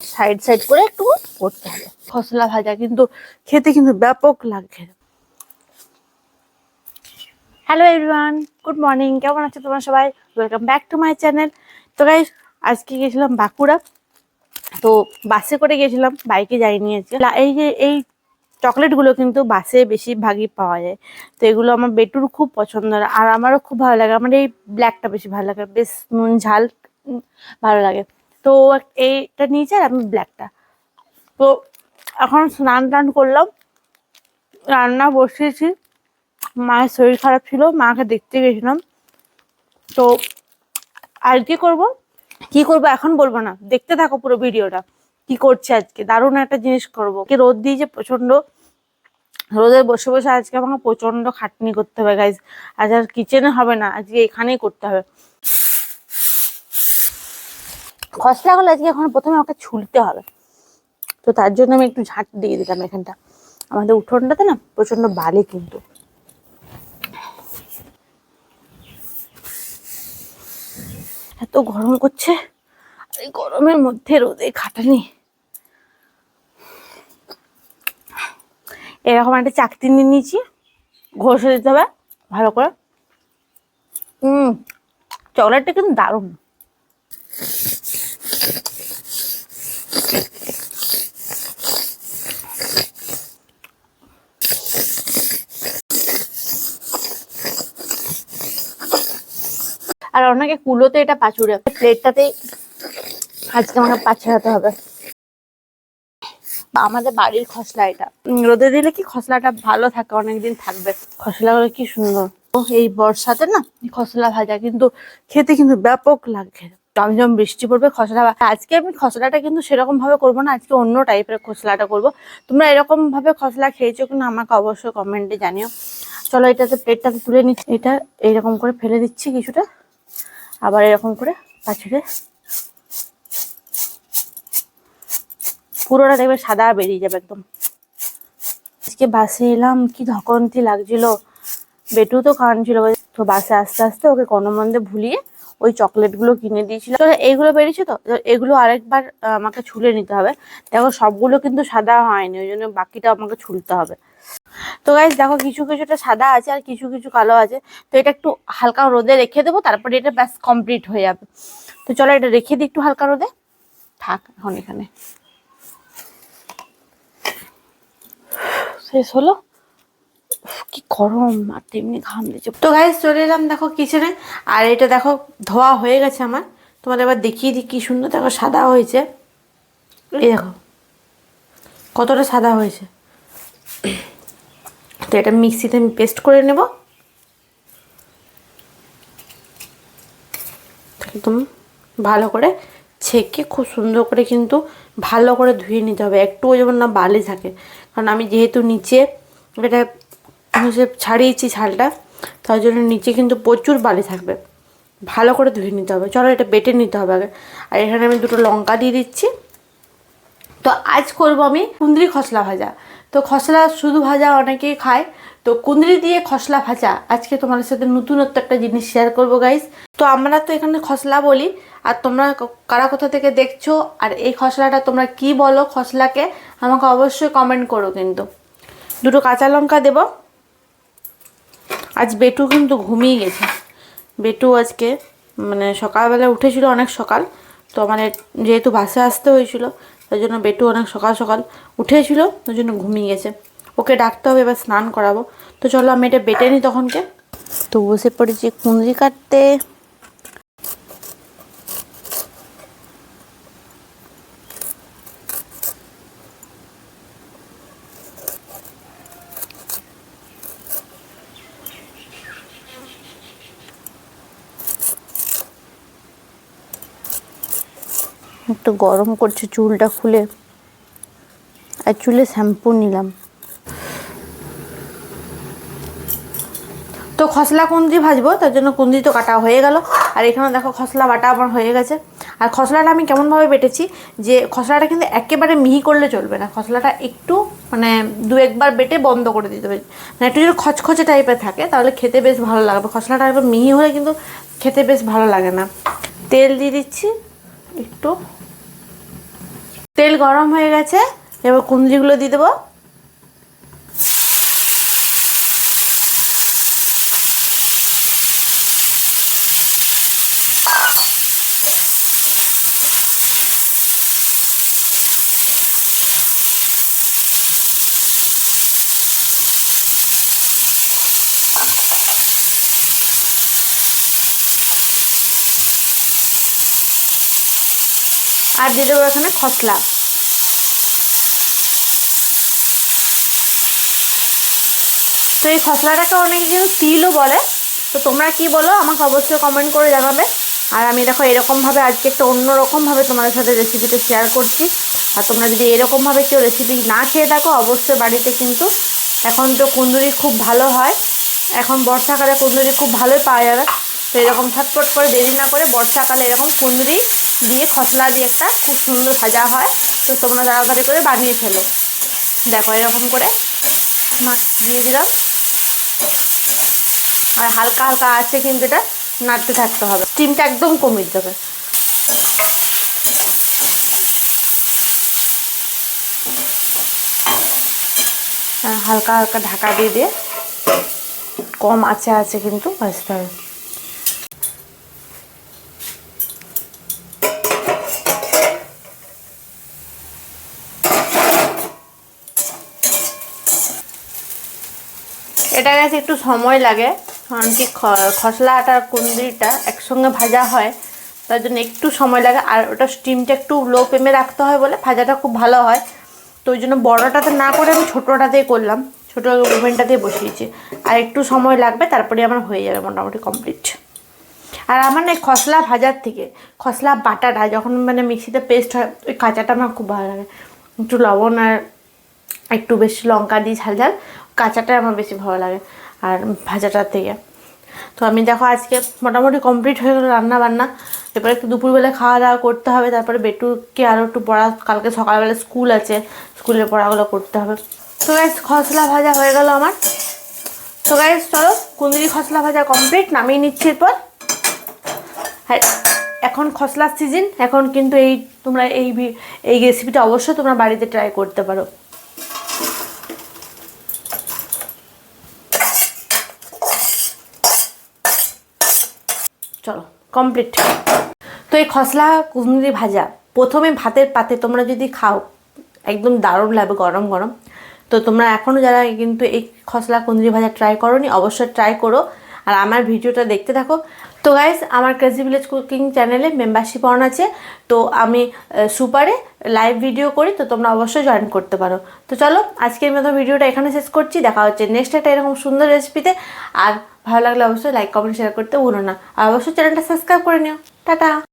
Side side করে একটু করতে হবে। খসলা ভাজা কিন্তু খেতে কিন্তু ব্যাপক লাগে হ্যালো এভরিওয়ান গুড মর্নিং কেমন আছো তোমরা সবাই? Welcome back to my channel তো গাইস আজকে গেছিলাম বাঁকুড়া। তো বাসে করে গেছিলাম বাইকে যাইনি আজকে। এই যে, এই চকলেটগুলো কিন্তু বাসে বেশিরভাগই পাওয়া যায়। তো এগুলো আমার বেটুর খুব পছন্দ আর আমারও খুব ভালো লাগে। আমার এই ব্ল্যাকটা বেশি ভালো লাগে, বেশ নুন, ঝাল ভালো লাগে। তো এইটা নিয়েছে আর আমি ব্ল্যাকটা। তো এখন স্নান টান করলাম, রান্না বসিয়েছি। মায়ের শরীর খারাপ ছিল, মাকে দেখতে গেছিলাম। তো আজকে করব? কি করব এখন বলব না। দেখতে থাকো পুরো ভিডিওটা, কি করছে আজকে। দারুণ একটা জিনিস করব। কি রোদ দিয়েছে প্রচণ্ড রোদে বসে বসে আজকে আমাকে প্রচণ্ড খাটনি করতে হবে গাইজ আজ আর কিচেনে হবে না, আজকে এখানেই করতে হবে। খসলাগুলো আজকে এখন প্রথমে আমাকে ছুলতে হবে। তো তার জন্য আমি একটু ঝাঁট দিয়ে দিলাম এখানটা। আমাদের উঠোনটাতে না প্রচণ্ড বালি কিন্তু। এত গরম করছে। আর এই গরমের মধ্যে রোদে খাটানি। এরকম একটা চাকতি নিয়ে নিয়েছি। ঘষে দিতে হবে ভালো করে। হুম, চকলেটটা কিন্তু দারুণ। আর অনেকে কুলোতে এটা পাচুরে প্লেটটাতে আজকে আমাকে পাছাতে হবে। আমাদের বাড়ির খসলা এটা। রোদে দিলে কি খসলাটা ভালো থাকে, অনেকদিন থাকবে। খসলাগুলো কি সুন্দর। এই বর্ষাতে না খসলা ভাজা, কিন্তু খেতে কিন্তু ব্যাপক লাগে জমজম বৃষ্টি পড়বে, খসলা আজকে আমি খসলাটা কিন্তু সেরকম ভাবে করব না, আজকে অন্য টাইপের খসলাটা করব। তোমরা এরকম ভাবে খসলা খেয়েছো কিনা আমাকে অবশ্যই কমেন্টে জানিও। চলো এটাতে প্লেটটাতে তুলে নিচ্ছি। এটা এইরকম করে ফেলে দিচ্ছি কিছুটা। আবার এরকম করে পাছড়ে পুরোটা দেখবে সাদা বেরিয়ে যাবে একদম। আজকে বাসে এলাম, কি ধকন্তি লাগছিল। বেটু তো কাঁদছিল তো বাসে আস্তে আস্তে ওকে কনমন্দে ভুলিয়ে ওই চকলেটগুলো কিনে দিয়েছিল। তো এইগুলো বেরিয়েছে তো? এগুলো আরেকবার আমাকে ছুলে নিতে হবে। দেখো সবগুলো কিন্তু সাদা হয়নি, ওই জন্য বাকিটা আমাকে ছুলতে হবে। তো গাইজ দেখো কিছু কিছুটা সাদা আছে আর কিছু কিছু কালো আছে। তো এটা একটু হালকা রোদে রেখে দেবো, তারপরে এটা ব্যাস কমপ্লিট হয়ে যাবে। তো চলো এটা রেখে দিই একটু হালকা রোদে। থাক, এখন এখানে। শেষ হলো? কি গরম, আর তেমনি ঘাম দিচ্ছে তো গাইজ চলে এলাম দেখো কিচেনে আর এটা দেখো, ধোয়া হয়ে গেছে আমার। তোমাদের এবার দেখিয়ে দিই কি সুন্দর দেখো, সাদা হয়েছে। এই দেখো, কতটা সাদা হয়েছে। তো এটা মিক্সিতে আমি পেস্ট করে নেব। একদম ভালো করে ছেঁকে খুব সুন্দর করে কিন্তু ভালো করে ধুয়ে নিতে হবে। একটুও যেমন না বালি থাকে। কারণ আমি যেহেতু নিচে এটা হচ্ছে ছাড়িয়েছি ছালটা, তার জন্য নিচে কিন্তু প্রচুর বালি থাকবে। ভালো করে ধুয়ে নিতে হবে। চলো এটা বেটে নিতে হবে আগে। আর এখানে আমি দুটো লঙ্কা দিয়ে দিচ্ছি। তো আজ করব আমি কুন্দ্রি খসলা ভাজা। তো খসলা শুধু ভাজা অনেকেই খায়। তো কুঁদরি দিয়ে খসলা ভাজা। আজকে তোমাদের সাথে নতুনত্ব একটা জিনিস শেয়ার করব গাইস তো আমরা তো এখানে খসলা বলি। আর তোমরা কারা কোথা থেকে দেখছ? আর এই খসলাটা তোমরা কি বলো খসলাকে আমাকে অবশ্যই কমেন্ট করো কিন্তু। দুটো কাঁচা লঙ্কা দেব। আজ বেটু কিন্তু ঘুমিয়ে গেছে। বেটু আজকে মানে সকালবেলা উঠেছিল অনেক সকাল। তো মানে যেহেতু বাসে আসতে হয়েছিল তাই জন্য বেটু অনেক সকাল সকাল উঠেছিল, তার জন্য ঘুমিয়ে গেছে। ওকে ডাকতে হবে, এবার স্নান করাবো। তো চলো আমি এটা বেটে নিই তখনকে। তো বসে পড়েছি কুঁদরি কাটতে। একটু গরম করছে চুলটা খুলে। আর চুলে শ্যাম্পু নিলাম। তো খসলা কুন্দ্রি ভাজবো, তার জন্য কুন্দ্রি তো কাটা হয়ে গেল। আর এখানে দেখো খসলা বাটা আমার হয়ে গেছে। আর খসলাটা আমি কেমনভাবে বেটেছি, যে খসলাটা কিন্তু একেবারে মিহি করলে চলবে না। খসলাটা একটু মানে দু একবার বেটে বন্ধ করে দিতে হবে। মানে একটু যদি খচখচে টাইপের থাকে, তাহলে খেতে বেশ ভালো লাগবে। খসলাটা একবার মিহি হলে কিন্তু খেতে বেশ ভালো লাগে না। তেল দিয়ে দিচ্ছি, একটু তেল গরম হয়ে গেছে এবার কুঁদরিগুলো দিয়ে দেবো। আর দিয়ে দেবো এখানে খসলা। তো এই খসলাটাকে অনেকে কিন্তু তিলও বলে। তো তোমরা কি বলো, আমাকে অবশ্যই কমেন্ট করে জানাবে। আর আমি দেখো এরকমভাবে আজকে একটা অন্যরকমভাবে তোমাদের সাথে রেসিপিটা শেয়ার করছি। আর তোমরা যদি এরকমভাবে কেউ রেসিপি না খেয়ে থাকো, অবশ্যই বাড়িতে কিন্তু এখন তো কুন্দুরি খুব ভালো হয়। এখন বর্ষাকালে কুন্দুরি খুব ভালোই পাওয়া যাবে। তো এরকম ছটপট করে দেরি না করে বর্ষাকালে এরকম কুন্দুরি দিয়ে খসলা দিয়ে একটা খুব সুন্দর ভাজা হয়। তো তোমরা তাড়াতাড়ি করে বানিয়ে ফেলো। দেখো এরকম করে মাছ দিয়ে দিলাম। আর হালকা হালকা আছে কিন্তু এটা, নাড়তে থাকতে হবে। স্টিমটা একদম কমিয়ে দেবে হালকা হালকা ঢাকা দিয়ে দিয়ে কম আছে আছে কিন্তু ভাজতে হবে। এটা গেছে একটু সময় লাগে, কারণ কি খসলা আটার কুন্দিটা একসঙ্গে ভাজা হয়, তার জন্য একটু সময় লাগে, আর ওটা স্টিমটা একটু লো ফ্লেমে রাখতে হয় বলে ভাজাটা খুব ভালো হয়। তো ওই জন্য বড়টাতে না করে আমি ছোটোটাতেই করলাম, ছোটো ওভেনটাতেই বসিয়েছি। আর একটু সময় লাগবে, তারপরে আমার হয়ে যাবে মোটামুটি কমপ্লিট আর আমার না খসলা ভাজার থেকে, খসলা বাটাটা যখন মানে মিক্সিতে পেস্ট হয়, ওই কাঁচাটা আমার খুব ভালো লাগে। একটু লবণ আর একটু বেশি লঙ্কা দিই ঝাল ঝাল কাঁচাটাই আমার বেশি ভালো লাগে আর ভাজাটার থেকে। তো আমি দেখো আজকে মোটামুটি কমপ্লিট হয়ে গেলো রান্না বান্না এরপরে একটু দুপুরবেলা খাওয়া দাওয়া করতে হবে, তারপরে বেটুকে আরও একটু পড়া, কালকে সকালবেলা স্কুল আছে, স্কুলের পড়াগুলো করতে হবে। তো গাইস খসলা ভাজা হয়ে গেল আমার। তো গাইস চলো কুন্দরি খসলা ভাজা কমপ্লিট নামিয়ে নিচ্ছি এরপর। হ্যাঁ এখন খসলার সিজন এখন কিন্তু এই তোমরা এই এই রেসিপিটা অবশ্যই তোমরা বাড়িতে ট্রাই করতে পারো চলো কমপ্লিট তো এই খসলা কুঁদরি ভাজা, প্রথমে ভাতের পাতে তোমরা যদি খাও, একদম দারুণ লাগবে গরম গরম। তো তোমরা এখনও যারা কিন্তু এই খসলা কুঁদরি ভাজা ট্রাই করো অবশ্যই ট্রাই করো। আর আমার ভিডিওটা দেখতে থাকো। তো গাইজ আমার ক্রেজি ভিলেজ কুকিং চ্যানেলে মেম্বারশিপ অন আছে। তো আমি সুপারে লাইভ ভিডিও করি, তো তোমরা অবশ্যই জয়েন করতে পারো। তো চলো, আজকের মতো ভিডিওটা এখানে শেষ করছি। দেখা হচ্ছে নেক্সট একটা এরকম সুন্দর রেসিপিতে আর ভালো লাগলে অবশ্যই লাইক কমেন্ট শেয়ার করতে ভুলো না। আর অবশ্যই চ্যানেলটা সাবস্ক্রাইব করে নিও। টাটা!